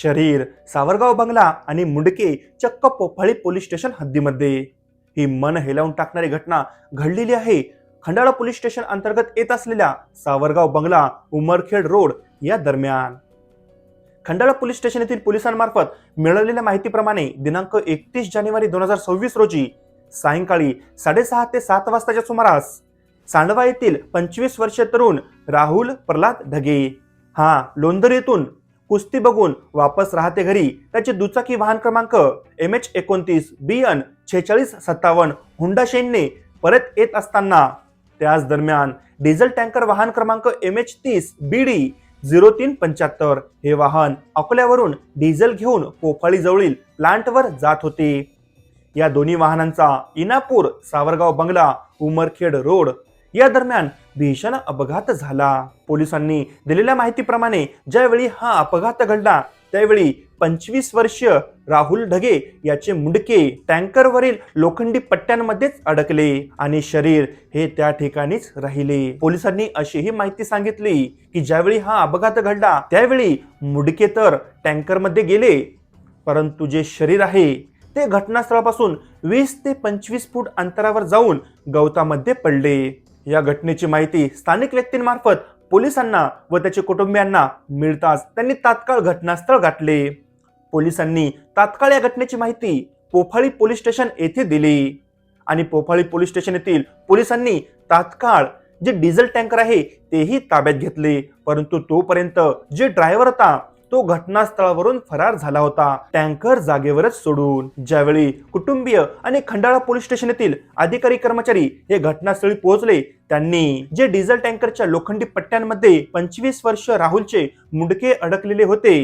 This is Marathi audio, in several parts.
शरीर सावरगाव बंगला आणि मुंडके चक्क पोफाळी पोलीस स्टेशन हद्दीमध्ये. ही मन हेलावून टाकणारी घटना घडलेली आहे. खंडाळा पोलीस स्टेशन अंतर्गत येत असलेल्या सावरगाव बंगला उमरखेड रोड या दरम्यान. खंडाळा पोलीस स्टेशन येथील पोलिसांमार्फत मिळालेल्या माहितीप्रमाणे दिनांक एकतीस जानेवारी दोन हजार सव्वीस रोजी सायंकाळी साडेसहा ते सात वाजताच्या सुमारास सांडवा येथील पंचवीस वर्षीय तरुण राहुल प्रल्हाद ढगे. हा लोंदर येथून कुस्ती बघून वापस राहते घरी. त्याचे दुचाकी वाहन क्रमांक एम एच एकोणतीस बी एन छेचाळीस सत्तावन्न हुंडा शेनने परत येत असताना त्याच दरम्यान डिझेल टँकर वाहन क्रमांक एम एच तीस बी डी झिरो तीन पंच्याहत्तर हे वाहन अकोल्यावरून डिझेल घेऊन पोफाळी जवळील प्लांटवर जात होते. या दोन्ही वाहनांचा इनापूर सावरगाव बंगला उमरखेड रोड या दरम्यान भीषण अपघात झाला. पोलिसांनी दिलेल्या माहितीप्रमाणे ज्यावेळी हा अपघात घडला त्यावेळी पंचवीस वर्षीय राहुल ढगे याचे मुंडके टँकरवरील लोखंडी पट्ट्यांमध्येच अडकले आणि शरीर हे त्या ठिकाणीच राहिले. पोलिसांनी अशीही माहिती सांगितली की ज्यावेळी हा अपघात घडला त्यावेळी मुंडके तर टँकरमध्ये गेले परंतु जे शरीर आहे ते घटनास्थळापासून वीस ते पंचवीस फूट अंतरावर जाऊन गवतामध्ये पडले. या घटनेची माहिती स्थानिक व्यक्तींमार्फत पोलिसांना व त्याच्या कुटुंबियांना मिळताच त्यांनी तात्काळ घटनास्थळ गाठले. पोलिसांनी तात्काळ या घटनेची माहिती पोफाळी पोलीस स्टेशन येथे दिली. आणि पोफाळी पोलीस स्टेशन येथील पोलिसांनी तात्काळ जे डिझेल टँकर आहे तेही ताब्यात घेतले. परंतु तोपर्यंत जे ड्रायव्हर होता तो घटनास्थळावरून फरार झाला होता. टँकर जागेवरच सोडून. ज्यावेळी कुटुंबीय आणि खंडाळा पोलीस स्टेशन येथील अधिकारी कर्मचारी हे घटनास्थळी पोहोचले त्यांनी जे डिझेल टँकरच्या लोखंडी पट्ट्यांमध्ये पंचवीस वर्ष राहुलचे मुंडके अडकलेले होते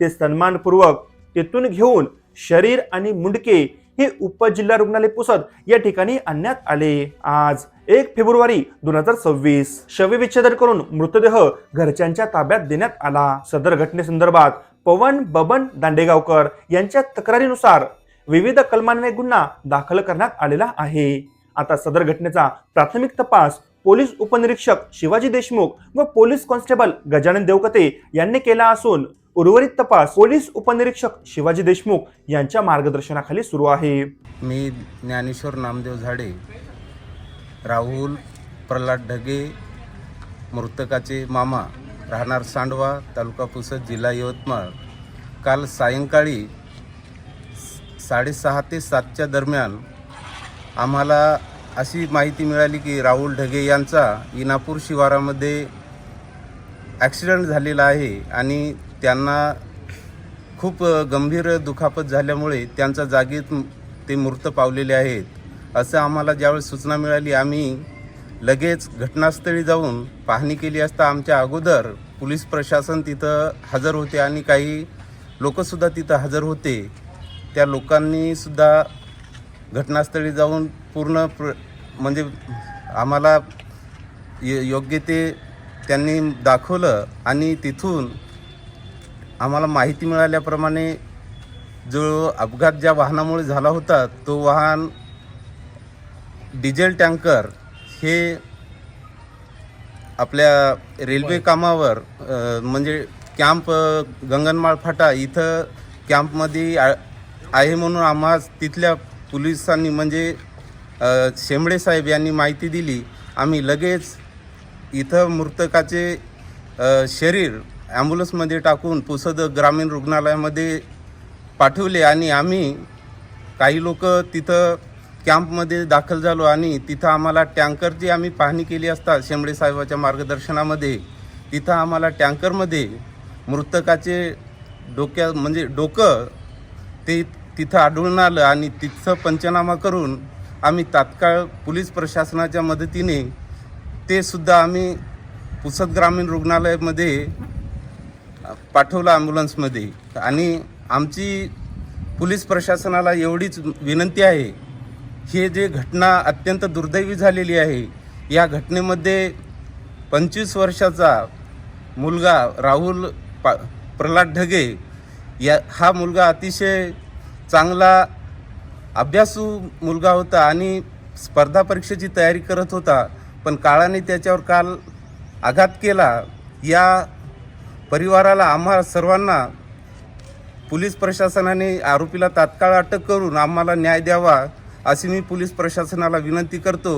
ते सन्मानपूर्वक तेथून घेऊन शरीर आणि मुंडके हे उपजिल्हा रुग्णालय पुसद या ठिकाणी आणण्यात आले. आज एक फेब्रुवारी दोन हजार सव्वीस. शवविच्छेदन करून मृतदेह घरच्यांच्या ताब्यात देण्यात आला. सदर घटनेसंदर्भात पवन बबन दांडेगावकर यांच्या तक्रारीनुसार विविध कलमान्वये गुन्हा दाखल करण्यात आलेला आहे. आता सदर घटनेचा प्राथमिक तपास पोलीस उपनिरीक्षक शिवाजी देशमुख व पोलीस कॉन्स्टेबल गजानन देवकते यांनी केला असून उर्वरित तपास पोलीस उपनिरीक्षक शिवाजी देशमुख यांच्या मार्गदर्शनाखाली सुरू आहे. मी ज्ञानेश्वर नामदेव झाडे राहुल प्रल्हाद ढगे मृतकाचे मामा राहणार सांडवा तालुका पुसद जिल्हा यवतमाळ. काल सायंकाळी साडेसहा ते सातच्या दरम्यान आम्हाला अशी माहिती मिळाली की राहुल ढगे यांचा इनापूर शिवारामध्ये ॲक्सिडेंट झालेला आहे आणि त्यांना खूप गंभीर दुखापत झाल्यामुळे त्यांच्या जागेत ते मृत पावलेले आहेत. असं आम्हाला ज्यावेळेस सूचना मिळाली आम्ही लगेच घटनास्थळी जाऊन पाहणी केली असता आमच्या अगोदर पोलीस प्रशासन तिथं हजर होते आणि काही लोकंसुद्धा तिथं हजर होते. त्या लोकांनीसुद्धा घटनास्थळी जाऊन पूर्ण प्र म्हणजे आम्हाला य- योग्य ते त्यांनी दाखवलं आणि तिथून आम्हाला माहिती मिळाल्याप्रमाणे जो अपघात ज्या वाहनामुळे झाला होता तो वाहन डिझेल टँकर हे आपल्या रेल्वे कामावर म्हणजे कॅम्प गंगनमाळ फाटा इथं कॅम्पमध्ये आ- आहे म्हणून आम्हा तिथल्या पोलिसांनी म्हणजे शेंबडे साहेब यांनी माहिती दिली. आम्ही लगेच इथं मृतकाचे शरीर ॲम्ब्युलन्समध्ये टाकून पुसद ग्रामीण रुग्णालयामध्ये पाठवले आणि आम्ही काही लोक तिथं कॅम्पमध्ये दाखल झालो आणि तिथं आम्हाला टँकरची आम्ही पाहणी केली असता शेंबडे साहेबाच्या मार्गदर्शनामध्ये तिथं आम्हाला टँकरमध्ये मृतकाचे डोक्या म्हणजे डोकं ते तिथं आढळून आलं आणि तिथं पंचनामा करून आम्ही तात्काळ पोलीस प्रशासनाच्या मदतीने ते सुद्धा आम्ही पुसद ग्रामीण रुग्णालयामध्ये पाठवलं ॲम्ब्युलन्समध्ये आणि आमची पोलीस प्रशासनाला एवढीच विनंती आहे हे जे घटना अत्यंत दुर्दैवी झालेली आहे या घटनेमध्ये पंचवीस वर्षाचा मुलगा राहुल पा प्रल्हाद ढगे या हा मुलगा अतिशय चांगला अभ्यासू मुलगा होता आणि स्पर्धा परीक्षेची तयारी करत होता पण काळाने त्याच्यावर काल आघात केला. या परिवाराला आम्हा सर्वांना पोलीस प्रशासनाने आरोपीला तात्काळ अटक करून आम्हाला न्याय द्यावा अशी मी पोलीस प्रशासनाला विनंती करतो